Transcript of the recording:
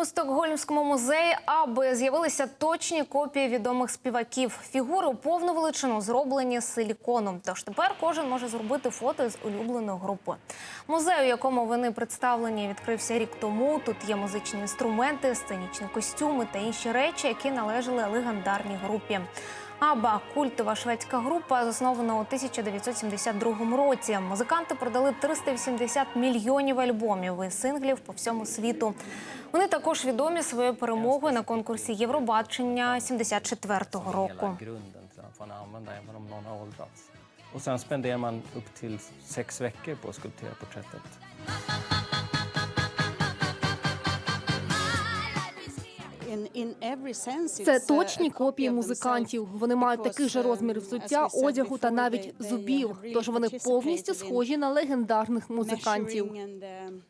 У Стокгольмському музеї аби з'явилися точні копії відомих співаків. Фігури у повну величину зроблені силіконом. Тож тепер кожен може зробити фото з улюбленої групи. Музей, у якому вони представлені, відкрився рік тому. Тут є музичні інструменти, сценічні костюми та інші речі, які належали легендарній групі. Аба культова шведська група заснована у 1972 році. Музиканти продали 380 мільйонів альбомів і синглів по всьому світу. Вони також відомі своєю перемогою на конкурсі Євробачення 74-го року. Och sen spenderar man upp till sex veckor på att skulptera porträttet. Це точні копії музикантів. Вони мають такий же розмір взуття, одягу та навіть зубів. Тож вони повністю схожі на легендарних музикантів. uh,